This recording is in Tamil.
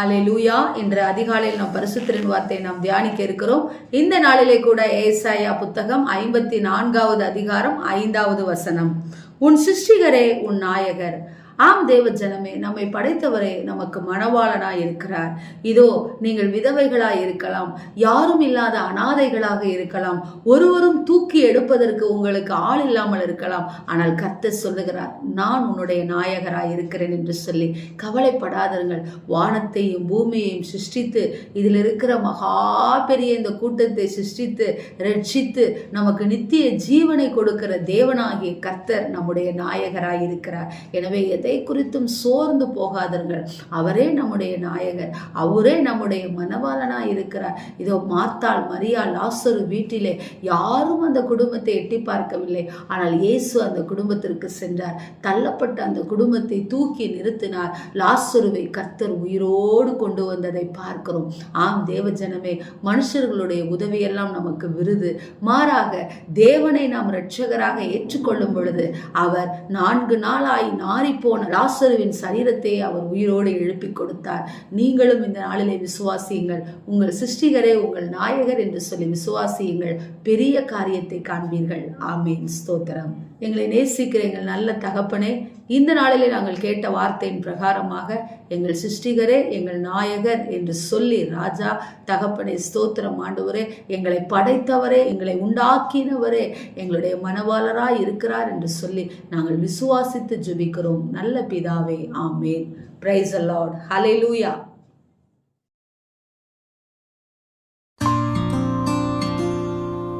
ஹலே லூயா என்ற அதிகாலையில் நாம் பரிசுத்தரின் வார்த்தையை நாம் தியானிக்க இருக்கிறோம். இந்த நாளிலே கூட ஏசாயா புத்தகம் ஐம்பத்தி நான்காவது அதிகாரம் ஐந்தாவது வசனம். உன் சிருஷ்டிகரே உன் நாயகர். ஆம் தேவ ஜனமே நம்மை படைத்தவரே நமக்கு மணவாளனாய் இருக்கிறார். இதோ நீங்கள் விதவைகளாய் இருக்கலாம் யாரும் இல்லாத அனாதைகளாக இருக்கலாம் ஒருவரும் தூக்கி எடுப்பதற்கு உங்களுக்கு ஆள் இல்லாமல் இருக்கலாம். ஆனால் கத்த சொல்லுகிறார் நான் உன்னுடைய நாயகராய் இருக்கிறேன் என்று சொல்லி. கவலைப்படாதருங்கள் வானத்தையும் பூமியையும் சிருஷ்டித்து இதில் இருக்கிற மகா பெரிய இந்த கூட்டத்தை சிருஷ்டித்து ரட்சித்து நமக்கு நித்திய ஜீவனை கொடுக்கிற தேவனாகிய கர்த்தர் நம்முடைய நாயகராய் இருக்கிறார். எனவே எதை குறித்தும் சோர்ந்து போகாதீர்கள். அவரே நம்முடைய நாயகர். அவரே நம்முடைய மனவாளனாக இருக்கிறார். இதோ மாத்தாள் மரியா லாசரு வீட்டிலே யாரும் அந்த குடும்பத்தை எட்டி பார்க்கவில்லை. ஆனால் இயேசு அந்த குடும்பத்திற்கு சென்றார். தள்ளப்பட்ட அந்த குடும்பத்தை தூக்கி நிறுத்தினார். லாசருவை கர்த்தர் உயிரோடு கொண்டு வந்ததை பார்க்கிறோம். ஆம் தேவஜனமே மனுஷர்களுடைய உதவியெல்லாம் நமக்கு விருது. மாறாக தேவனை நாம் இரட்சகராக ஏற்றுக்கொள்ளும் பொழுது அவர் நான்கு நாளாய் போன லாசருவின் சரீரத்தை அவர் உயிரோடு எழுப்பிக் கொடுத்தார். நீங்களும் இந்த நாளிலே விசுவாசியுங்கள். உங்கள் சிருஷ்டிகரே உங்கள் நாயகர் என்று சொல்லி விசுவாசியுங்கள். பெரிய காரியத்தை காண்பீர்கள். ஆமீன். ஸ்தோத்திரம். எங்களை நேசிக்கிற எங்கள் நல்ல தகப்பனே இந்த நாளிலே நாங்கள் கேட்ட வார்த்தையின் பிரகாரமாக எங்கள் சிருஷ்டிகரே எங்கள் நாயகர் என்று சொல்லி ராஜா தகப்பனை ஸ்தோத்திரம் ஆண்டவரே எங்களை படைத்தவரே எங்களை உண்டாக்கினவரே எங்களுடைய மனவாளராய் இருக்கிறார் என்று சொல்லி நாங்கள் விசுவாசித்து ஜெபிக்கிறோம். நல்ல பிதாவே ஆமேன். பிரைஸ் அலாட் ஹalleluya